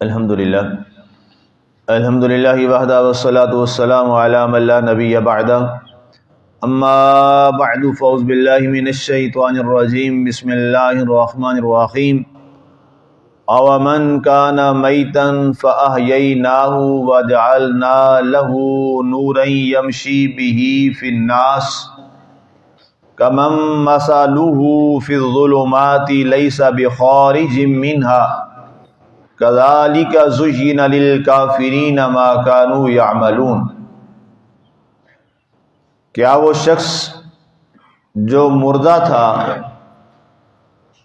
الحمد للہ الحمد للہ وحدہ والصلاة والسلام على من لا نبی بعد اما بعد فوز باللہ من الشیطان الرجیم۔ بسم اللہ الرحمن الرحیم۔ او من کان میتا فاحییناہ وجعلنا له نورا یمشی به فی الناس۔ کمن مثالہ فی الظلمات لیس بخارج منها كذلك زين للكافرين ما كانوا يعملون۔ کیا وہ شخص جو مردہ تھا،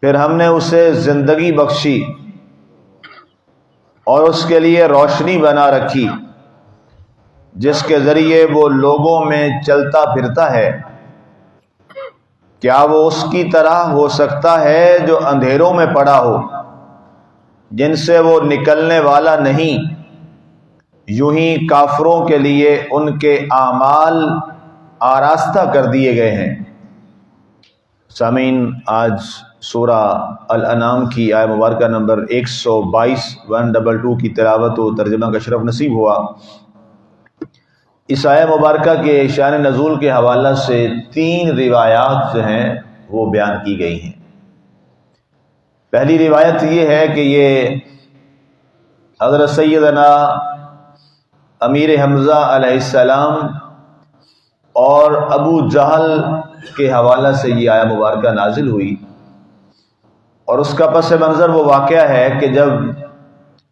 پھر ہم نے اسے زندگی بخشی اور اس کے لیے روشنی بنا رکھی، جس کے ذریعے وہ لوگوں میں چلتا پھرتا ہے۔ کیا وہ اس کی طرح ہو سکتا ہے جو اندھیروں میں پڑا ہو؟ جن سے وہ نکلنے والا نہیں، یوں ہی کافروں کے لیے ان کے اعمال آراستہ کر دیے گئے ہیں۔ سامعین، آج سورہ الانام کی آئے مبارکہ نمبر ایک سو بائیس ون ڈبل ٹو کی تلاوت و ترجمہ کا شرف نصیب ہوا۔ اس آئے مبارکہ کے شان نزول کے حوالہ سے تین روایات جو ہیں وہ بیان کی گئی ہیں۔ پہلی روایت یہ ہے کہ یہ حضرت سیدنا امیر حمزہ علیہ السلام اور ابو جہل کے حوالہ سے یہ آیا مبارکہ نازل ہوئی۔ اور اس کا پس منظر وہ واقعہ ہے کہ جب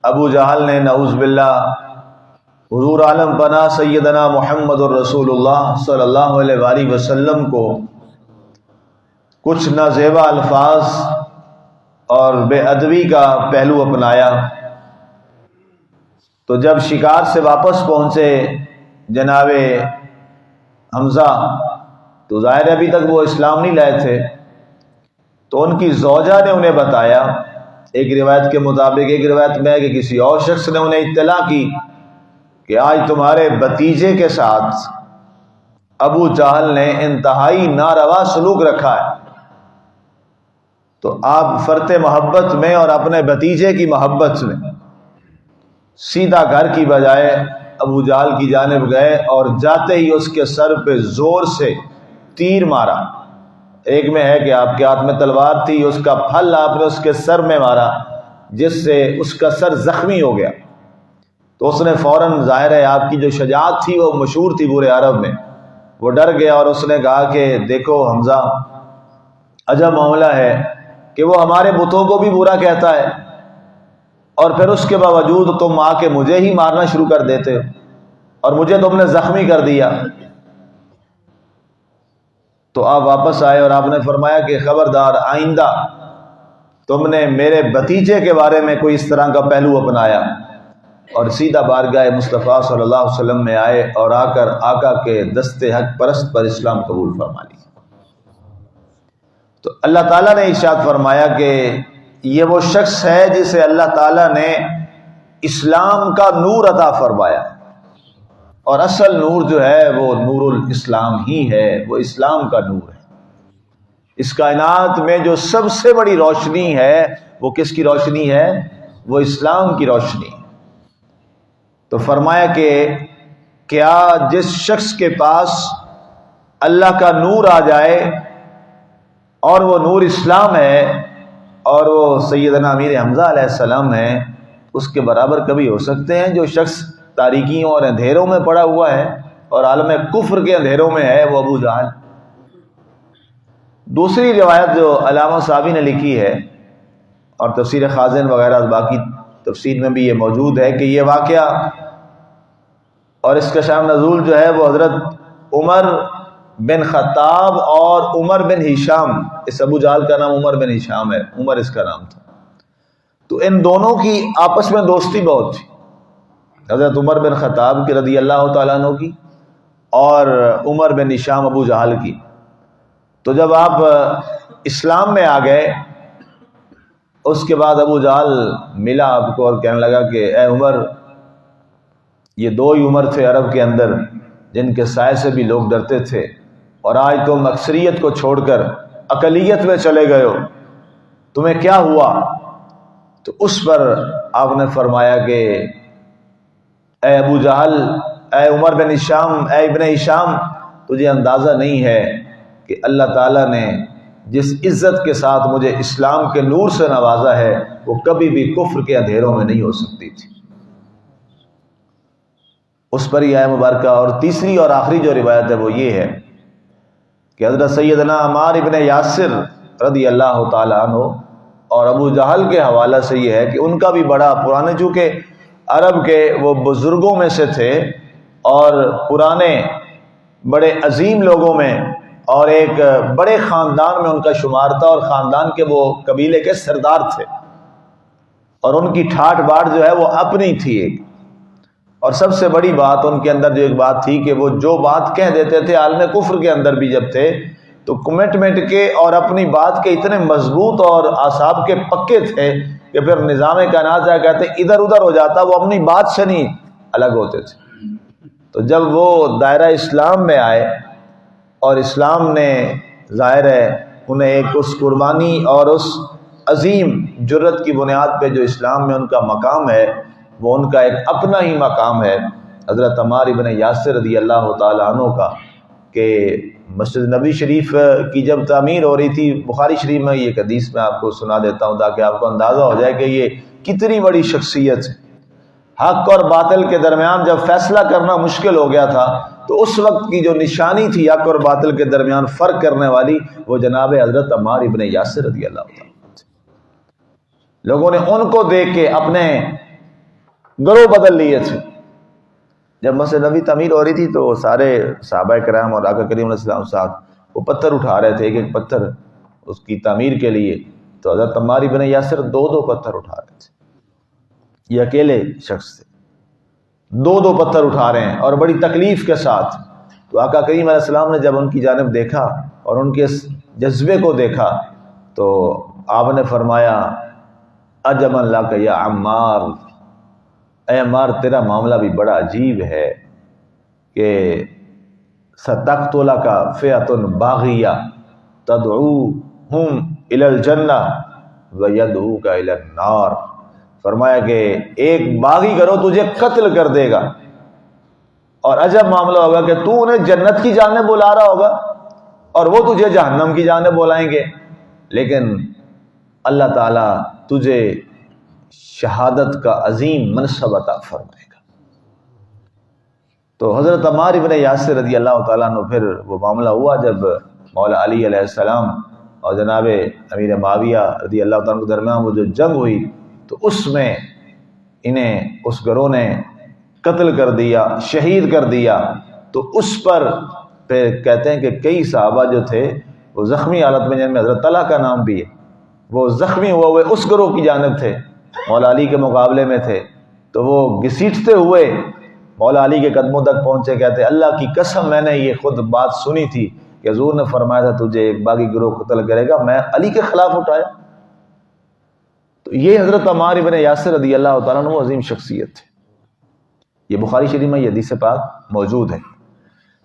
ابو جہل نے نعوذ باللہ حضور عالم پناہ سیدنا محمد الرسول اللہ صلی اللہ علیہ وآلہ وسلم کو کچھ نازیبا الفاظ اور بے ادبی کا پہلو اپنایا۔ تو جب شکار سے واپس پہنچے جناب حمزہ، تو ظاہر ابھی تک وہ اسلام نہیں لائے تھے۔ تو ان کی زوجہ نے انہیں بتایا، ایک روایت کے مطابق، ایک روایت میں کہ کسی اور شخص نے انہیں اطلاع کی کہ آج تمہارے بتیجے کے ساتھ ابو جہل نے انتہائی ناروا سلوک رکھا ہے۔ تو آپ فرت محبت میں اور اپنے بتیجے کی محبت میں۔ سیدھا گھر کی بجائے ابو جال کی جانب گئے اور جاتے ہی اس کے سر پہ زور سے تیر مارا۔ ایک میں ہے کہ آپ کے ہاتھ میں تلوار تھی، اس کا پھل آپ نے اس کے سر میں مارا، جس سے اس کا سر زخمی ہو گیا۔ تو اس نے فوراً ظاہر ہے آپ کی جو شجاعت تھی وہ مشہور تھی بورے عرب میں۔ وہ ڈر گیا اور اس نے کہا کہ دیکھو حمزہ، عجب معاملہ ہے۔ کہ وہ ہمارے بتوں کو بھی برا کہتا ہے اور پھر اس کے باوجود تم آ کے مجھے ہی مارنا شروع کر دیتے ہو اور مجھے تم نے زخمی کر دیا۔ تو آپ واپس آئے اور آپ نے فرمایا کہ خبردار، آئندہ تم نے میرے بتیجے کے بارے میں کوئی اس طرح کا پہلو اپنایا۔ اور سیدھا بارگاہ مصطفیٰ صلی اللہ علیہ وسلم میں آئے اور آ کر آقا کے دست حق پرست پر اسلام قبول فرما لی۔ تو اللہ تعالیٰ نے ارشاد فرمایا کہ یہ وہ شخص ہے جسے اللہ تعالیٰ نے اسلام کا نور عطا فرمایا۔ اور اصل نور جو ہے وہ نور الاسلام ہی ہے، وہ اسلام کا نور ہے۔ اس کائنات میں جو سب سے بڑی روشنی ہے، وہ کس کی روشنی ہے؟ وہ اسلام کی روشنی۔ تو فرمایا کہ کیا جس شخص کے پاس اللہ کا نور آ جائے اور وہ نور اسلام ہے، اور وہ سیدنا امیر حمزہ علیہ السلام ہے، اس کے برابر کبھی ہو سکتے ہیں جو شخص تاریکیوں اور اندھیروں میں پڑا ہوا ہے، اور عالم کفر کے اندھیروں میں ہے، وہ ابو جہل۔ دوسری روایت جو علامہ صابی نے لکھی ہے، اور تفسیر خازن وغیرہ باقی تفسیر میں بھی یہ موجود ہے کہ یہ واقعہ، اور اس کا شام نزول جو ہے، وہ حضرت عمر بن خطاب اور عمر بن ہشام، اس ابو جال کا نام عمر بن ہشام ہے، عمر اس کا نام تھا۔ تو ان دونوں کی آپس میں دوستی بہت تھی۔ حضرت عمر بن خطاب کی رضی اللہ تعالیٰ عنہ کی اور عمر بن ہشام ابو جہل کی۔ تو جب آپ اسلام میں آ گئے، اس کے بعد ابو جہل ملا آپ کو اور کہنے لگا کہ اے عمر، یہ دو ہی عمر تھے عرب کے اندر، جن کے سائے سے بھی لوگ ڈرتے تھے۔ اور آج تم اکثریت کو چھوڑ کر اقلیت میں چلے گئے ہو۔ تمہیں کیا ہوا؟ تو اس پر آپ نے فرمایا کہ اے ابو جہل، اے عمر بن شام اے ابن شام تجھے اندازہ نہیں ہے کہ اللہ تعالیٰ نے جس عزت کے ساتھ مجھے اسلام کے نور سے نوازا ہے، وہ کبھی بھی کفر کے اندھیروں میں نہیں ہو سکتی تھی۔ اس پر ہی آئے مبارکہ۔ اور تیسری اور آخری جو روایت ہے وہ یہ ہے کہ حضرت سیدنا عمار ابن یاسر رضی اللہ تعالیٰ عنہ اور ابو جہل کے حوالہ سے یہ ہے کہ ان کا بھی بڑا پرانے چونکہ عرب کے وہ بزرگوں میں سے تھے اور پرانے بڑے عظیم لوگوں میں اور ایک بڑے خاندان میں ان کا شمار تھا اور خاندان کے وہ قبیلے کے سردار تھے اور ان کی ٹھاٹ باٹ جو ہے وہ اپنی تھی ایک۔ اور سب سے بڑی بات ان کے اندر جو ایک بات تھی کہ وہ جو بات کہہ دیتے تھے عالم کفر کے اندر بھی جب تھے، تو کمٹمنٹ کے اور اپنی بات کے اتنے مضبوط اور اعصاب کے پکے تھے کہ پھر نظام کا کہتے ادھر ادھر ہو جاتا، وہ اپنی بات سے نہیں الگ ہوتے تھے۔ تو جب وہ دائرہ اسلام میں آئے اور اسلام نے ظاہر ہے انہیں ایک اس قربانی اور اس عظیم جرت کی بنیاد پہ جو اسلام میں ان کا مقام ہے وہ ان کا ایک اپنا ہی مقام ہے۔ حضرت عمار ابن یاسر رضی اللہ تعالیٰ عنہ کا کہ مسجد نبی شریف کی جب تعمیر ہو رہی تھی، بخاری شریف میں یہ حدیث میں آپ کو سنا دیتا ہوں تاکہ آپ کو اندازہ ہو جائے کہ یہ کتنی بڑی شخصیت ہے۔ حق اور باطل کے درمیان جب فیصلہ کرنا مشکل ہو گیا تھا، تو اس وقت کی جو نشانی تھی حق اور باطل کے درمیان فرق کرنے والی، وہ جناب حضرت عمار ابن یاسر رضی اللہ لوگوں نے ان کو دیکھ کے اپنے گروہ بدل لیے تھے۔ جب مسجد نبی تعمیر ہو رہی تھی تو سارے صحابہ کرام اور آقا کریم علیہ السلام ساتھ وہ پتھر اٹھا رہے تھے، ایک ایک پتھر اس کی تعمیر کے لیے۔ تو حضرت عمار ابن یاسر دو دو پتھر اٹھا رہے تھے۔ یہ اکیلے شخص تھے۔ دو دو پتھر اٹھا رہے ہیں اور بڑی تکلیف کے ساتھ۔ تو آقا کریم علیہ السلام نے جب ان کی جانب دیکھا اور ان کے جذبے کو دیکھا تو آپ نے فرمایا اجم اللہ کا یا عمار؟ اے عمار تیرا معاملہ بھی بڑا عجیب ہے کہ ستخت کا فیاتن باغیہ تدعو ہم الجنہ و یدعو کا النار۔ فرمایا کہ ایک باغی کرو تجھے قتل کر دے گا۔ اور عجب معاملہ ہوگا کہ تو انہیں جنت کی جانب بلا رہا ہوگا اور وہ تجھے جہنم کی جانب بلائیں گے۔ لیکن اللہ تعالی تجھے شہادت کا عظیم منصب عطا فرمائے گا۔ تو حضرت عمار ابن یاسر رضی اللہ تعالیٰ نے پھر وہ معاملہ ہوا جب مولا علی علیہ السلام اور جناب امیر معاویہ رضی اللہ تعالیٰ کے درمیان وہ جو جنگ ہوئی، تو اس میں انہیں، اس گروہ نے قتل کر دیا، شہید کر دیا۔ تو اس پر پھر کہتے ہیں کہ کئی صحابہ جو تھے، وہ زخمی حالت میں، جن میں حضرت تعالیٰ کا نام بھی ہے، وہ زخمی ہوا ہوئے اس گروہ کی جانب تھے۔ مولا علی کے مقابلے میں تھے، تو وہ گھسیٹتے ہوئے مولا علی کے قدموں تک پہنچے، کہتے، اللہ کی قسم میں نے یہ خود بات سنی تھی کہ حضور نے فرمایا تھا، تجھے ایک باغی گروہ قتل کرے گا، میں علی کے خلاف اٹھایا۔ تو یہ حضرت عمار ابن یاسر رضی اللہ تعالیٰ وہ عظیم شخصیت ہے یہ بخاری شریف میں یہ حدیث پاک موجود ہے۔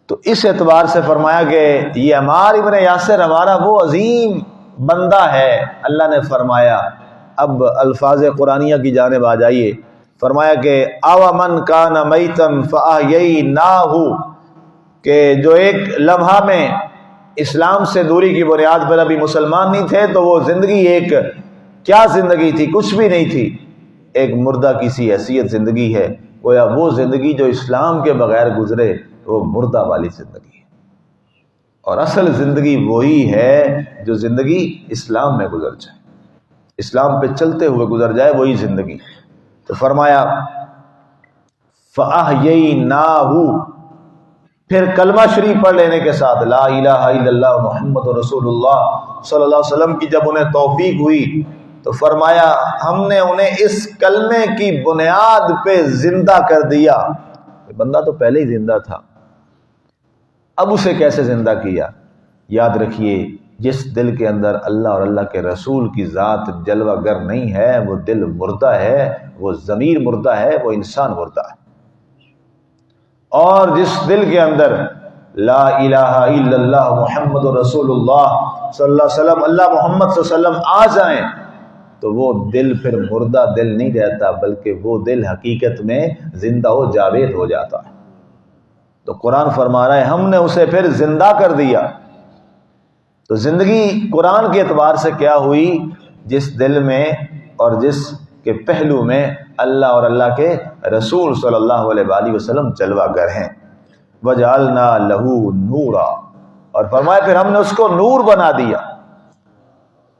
تو اس اعتبار سے فرمایا کہ یہ عمار ابن یاسر ہمارا وہ عظیم بندہ ہے، اللہ نے فرمایا۔ اب الفاظ قرآنیہ کی جانب آ جائیے۔ فرمایا کہ آوا من کا نہ میتم یہی نہ ہو کہ جو ایک لمحہ میں اسلام سے دوری کی بنیاد پر ابھی مسلمان نہیں تھے، تو وہ زندگی ایک کیا زندگی تھی؟ کچھ بھی نہیں تھی۔ ایک مردہ کسی حیثیت زندگی ہے، گویا وہ زندگی جو اسلام کے بغیر گزرے، وہ مردہ والی زندگی ہے۔ اور اصل زندگی وہی ہے جو زندگی اسلام میں گزر جائے۔ اسلام پہ چلتے ہوئے گزر جائے وہی زندگی۔ تو فرمایا فاہ یہی پھر کلمہ شریف پڑھ لینے کے ساتھ، لا الہ الا اللہ محمد رسول اللہ صلی اللہ علیہ وسلم کی جب انہیں توفیق ہوئی، تو فرمایا، ہم نے انہیں اس کلمے کی بنیاد پہ زندہ کر دیا۔ بندہ تو پہلے ہی زندہ تھا۔ اب اسے کیسے زندہ کیا؟ یاد رکھیے جس دل کے اندر اللہ اور اللہ کے رسول کی ذات جلوہ گر نہیں ہے، وہ دل مردہ ہے، وہ ضمیر مردہ ہے، وہ انسان مردہ ہے۔ اور جس دل کے اندر لا الہ الا اللہ محمد رسول اللہ صلی اللہ علیہ وسلم، اللہ محمد صلی اللہ علیہ وسلم آ جائیں، تو وہ دل پھر مردہ دل نہیں رہتا، بلکہ وہ دل حقیقت میں زندہ و جاوید ہو جاتا ہے۔ تو قرآن فرما رہا ہے، ہم نے اسے پھر زندہ کر دیا۔ تو زندگی قرآن کے اعتبار سے کیا ہوئی؟ جس دل میں اور جس کے پہلو میں اللہ اور اللہ کے رسول صلی اللہ علیہ وآلہ وسلم جلوہ گر ہیں۔ وجالنا لہو نورا۔ اور فرمائے پھر ہم نے اس کو نور بنا دیا۔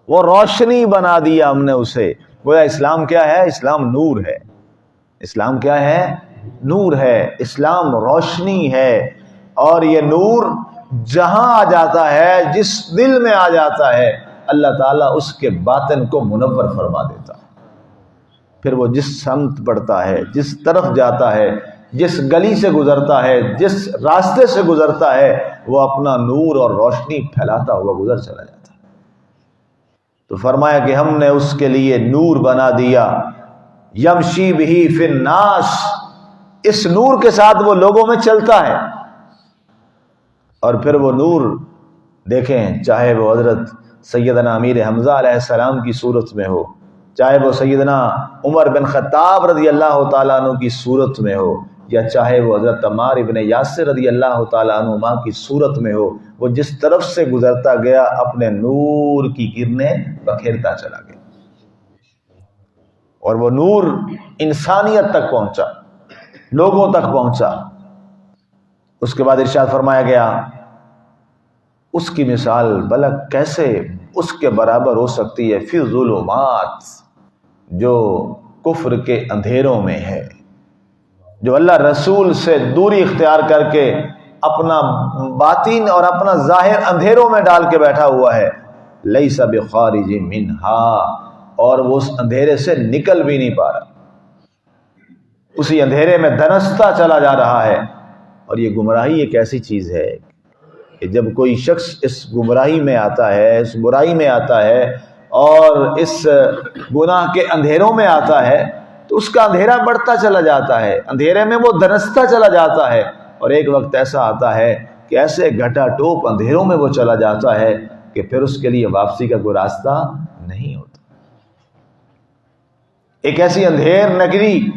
وہ روشنی بنا دیا ہم نے اسے۔ گویا اسلام کیا ہے؟ اسلام نور ہے۔ اسلام کیا ہے؟ نور ہے۔ اسلام روشنی ہے۔ اور یہ نور جہاں آ جاتا ہے، جس دل میں آ جاتا ہے، اللہ تعالیٰ اس کے باطن کو منور فرما دیتا۔ ہے پھر وہ جس سمت پڑتا ہے، جس طرف جاتا ہے، جس گلی سے گزرتا ہے، جس راستے سے گزرتا ہے، وہ اپنا نور اور روشنی پھیلاتا ہوا گزر چلا جاتا۔ ہے تو فرمایا کہ ہم نے اس کے لیے نور بنا دیا۔ یمشی بھی فن ناس اس نور کے ساتھ وہ لوگوں میں چلتا ہے۔ اور پھر وہ نور دیکھیں، چاہے وہ حضرت سیدنا امیر حمزہ علیہ السلام کی صورت میں ہو، چاہے وہ سیدنا عمر بن خطاب رضی اللہ تعالیٰ عنہ کی صورت میں ہو، یا چاہے وہ حضرت عمار ابن یاسر رضی اللہ تعالیٰ عنہ ماں کی صورت میں ہو، وہ جس طرف سے گزرتا گیا، اپنے نور کی کرنیں بکھیرتا چلا گیا۔ اور وہ نور انسانیت تک پہنچا، لوگوں تک پہنچا۔ اس کے بعد ارشاد فرمایا گیا، اس کی مثال بلک کیسے اس کے برابر ہو سکتی ہے فی ظلمات جو کفر کے اندھیروں میں ہے۔ جو اللہ رسول سے دوری اختیار کر کے اپنا باطین اور اپنا ظاہر اندھیروں میں ڈال کے بیٹھا ہوا ہے۔ لئی سب خارج منہا، اور وہ اس اندھیرے سے نکل بھی نہیں پا رہا۔ اسی اندھیرے میں دنستا چلا جا رہا ہے۔ اور یہ گمراہی ایک ایسی چیز ہے کہ جب کوئی شخص اس گمراہی میں آتا ہے، اس برائی میں آتا ہے اور اس گناہ کے اندھیروں میں آتا ہے، تو اس کا اندھیرا بڑھتا چلا جاتا ہے۔ اندھیرے میں وہ دنستا چلا جاتا ہے۔ اور ایک وقت ایسا آتا ہے کہ ایسے گھٹا ٹوپ اندھیروں میں وہ چلا جاتا ہے کہ پھر اس کے لیے واپسی کا کوئی راستہ نہیں ہوتا۔ ایک ایسی اندھیر نگری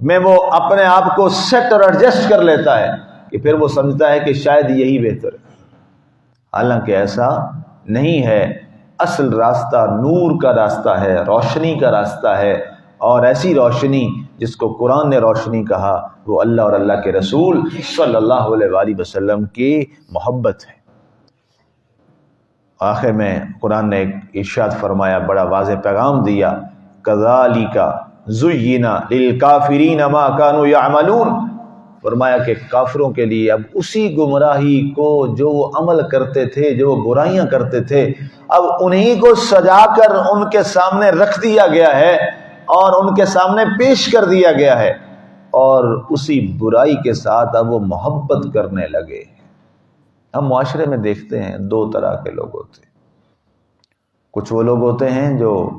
میں وہ اپنے آپ کو سیٹ اور ایڈجسٹ کر لیتا ہے کہ پھر وہ سمجھتا ہے کہ شاید یہی بہتر ہے۔ حالانکہ ایسا نہیں ہے۔ اصل راستہ نور کا راستہ ہے، روشنی کا راستہ ہے۔ اور ایسی روشنی جس کو قرآن نے روشنی کہا، وہ اللہ اور اللہ کے رسول صلی اللہ علیہ وآلہ وسلم کی محبت ہے۔ آخر میں قرآن نے ایک ارشاد فرمایا، بڑا واضح پیغام دیا کزالی کا زینا للکافرین ما کانو یعملون فرمایا کہ کافروں کے لیے اب اسی گمراہی کو جو وہ عمل کرتے تھے، جو وہ برائیاں کرتے تھے، اب انہی کو سجا کر ان کے سامنے رکھ دیا گیا ہے اور ان کے سامنے پیش کر دیا گیا ہے۔ اور اسی برائی کے ساتھ اب وہ محبت کرنے لگے۔ ہم معاشرے میں دیکھتے ہیں دو طرح کے لوگ ہوتے ہیں۔ کچھ وہ لوگ ہوتے ہیں جو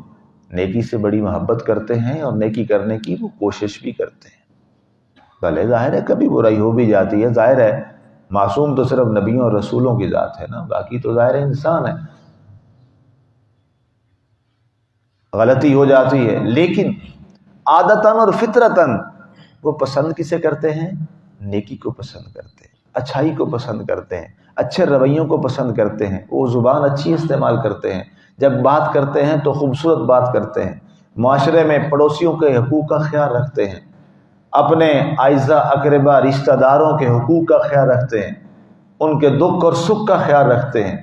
نیکی سے بڑی محبت کرتے ہیں اور نیکی کرنے کی وہ کوشش بھی کرتے ہیں۔ بھلے ظاہر ہے کبھی برائی ہو بھی جاتی ہے، ظاہر ہے معصوم تو صرف نبیوں اور رسولوں کی ذات ہے نا، باقی تو ظاہر ہے انسان ہے۔ غلطی ہو جاتی ہے، لیکن عادتاً اور فطرتاً وہ پسند کسے کرتے ہیں؟ نیکی کو پسند کرتے ہیں، اچھائی کو پسند کرتے ہیں، اچھے رویوں کو پسند کرتے ہیں، وہ زبان اچھی استعمال کرتے ہیں۔ جب بات کرتے ہیں تو خوبصورت بات کرتے ہیں۔ معاشرے میں پڑوسیوں کے حقوق کا خیال رکھتے ہیں۔ اپنے آئزہ اقربا رشتہ داروں کے حقوق کا خیال رکھتے ہیں۔ ان کے دکھ اور سکھ کا خیال رکھتے ہیں۔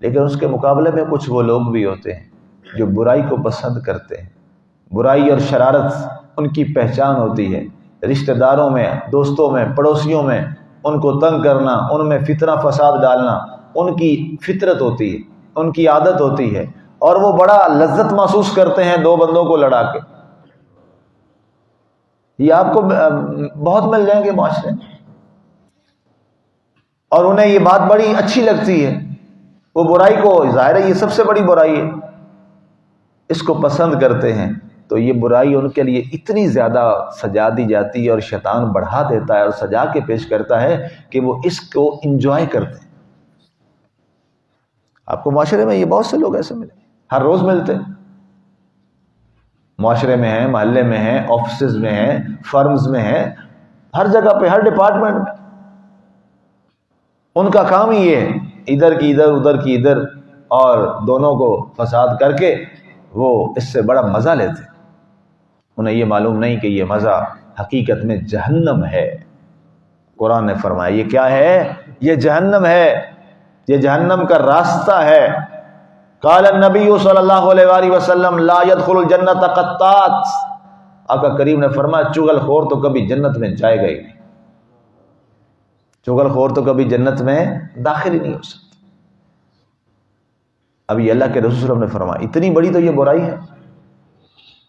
لیکن اس کے مقابلے میں کچھ وہ لوگ بھی ہوتے ہیں جو برائی کو پسند کرتے ہیں۔ برائی اور شرارت ان کی پہچان ہوتی ہے۔ رشتہ داروں میں، دوستوں میں، پڑوسیوں میں ان کو تنگ کرنا، ان میں فطرہ فساد ڈالنا، ان کی فطرت ہوتی ہے۔ ان کی عادت ہوتی ہے اور وہ بڑا لذت محسوس کرتے ہیں دو بندوں کو لڑا کے۔ یہ آپ کو بہت مل جائیں گے معاشرے اور انہیں یہ بات بڑی اچھی لگتی ہے۔ وہ برائی کو، ظاہر ہے یہ سب سے بڑی برائی ہے۔ اس کو پسند کرتے ہیں تو یہ برائی ان کے لیے اتنی زیادہ سجا دی جاتی ہے اور شیطان بڑھا دیتا ہے اور سجا کے پیش کرتا ہے کہ وہ اس کو انجوائے کرتے ہیں۔ آپ کو معاشرے میں یہ بہت سے لوگ ایسے ملے ہر روز ملتے معاشرے میں ہیں، محلے میں ہیں آفسز میں ہیں فرمز میں ہیں، ہر جگہ پہ، ہر ڈپارٹمنٹ میں۔ ان کا کام ہی یہ ہے، ادھر کی ادھر ادھر کی ادھر، اور دونوں کو فساد کر کے وہ اس سے بڑا مزہ لیتے انہیں یہ معلوم نہیں کہ یہ مزہ حقیقت میں جہنم ہے۔ قرآن نے فرمایا، یہ کیا ہے؟ یہ جہنم ہے۔ یہ جہنم کا راستہ ہے۔ قال النبی صلی اللہ علیہ وسلم، لا يدخل الجنت قطات۔ آقا کریم نے فرمایا، چگل خور تو کبھی جنت میں جائے گا ہی نہیں۔ چگل خور تو کبھی جنت میں داخل ہی نہیں ہو سکتا۔ ابھی اللہ کے رسول نے فرمایا، اتنی بڑی تو یہ برائی ہے۔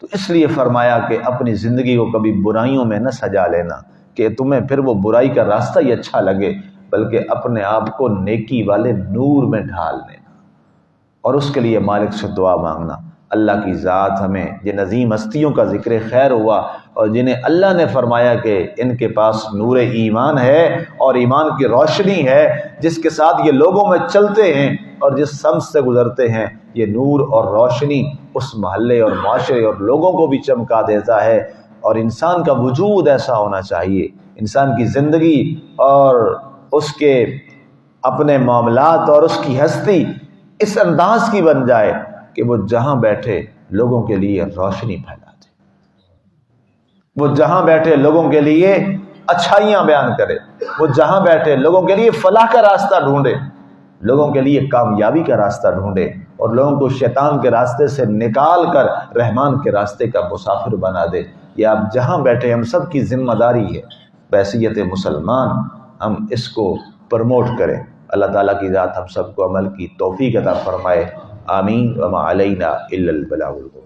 تو اس لیے فرمایا کہ اپنی زندگی کو کبھی برائیوں میں نہ سجا لینا، کہ تمہیں پھر وہ برائی کا راستہ ہی اچھا لگے۔ بلکہ اپنے آپ کو نیکی والے نور میں ڈھال لینا اور اس کے لیے مالک سے دعا مانگنا۔ اللہ کی ذات ہمیں یہ نظیم ہستیوں کا ذکر خیر ہوا اور جنہیں اللہ نے فرمایا کہ ان کے پاس نور ایمان ہے اور ایمان کی روشنی ہے، جس کے ساتھ یہ لوگوں میں چلتے ہیں اور جس سمس سے گزرتے ہیں، یہ نور اور روشنی اس محلے اور معاشرے اور لوگوں کو بھی چمکا دیتا ہے۔ اور انسان کا وجود ایسا ہونا چاہیے۔ انسان کی زندگی اور اس کے اپنے معاملات اور اس کی ہستی اس انداز کی بن جائے کہ وہ جہاں بیٹھے لوگوں کے لیے روشنی پھیلا دے وہ جہاں بیٹھے لوگوں کے لیے اچھائیاں بیان کرے۔ وہ جہاں بیٹھے لوگوں کے لیے فلاح کا راستہ ڈھونڈے۔ لوگوں کے لیے کامیابی کا راستہ ڈھونڈے۔ اور لوگوں کو شیطان کے راستے سے نکال کر رحمان کے راستے کا مسافر بنا دے۔ یہ آپ جہاں بیٹھے ہم سب کی ذمہ داری ہے۔ بحثیت مسلمان ہم اس کو پرموٹ کریں۔ اللہ تعالیٰ کی ذات ہم سب کو عمل کی توفیق عطا فرمائے۔ آمین۔ وما علینا الا البلاغ المبین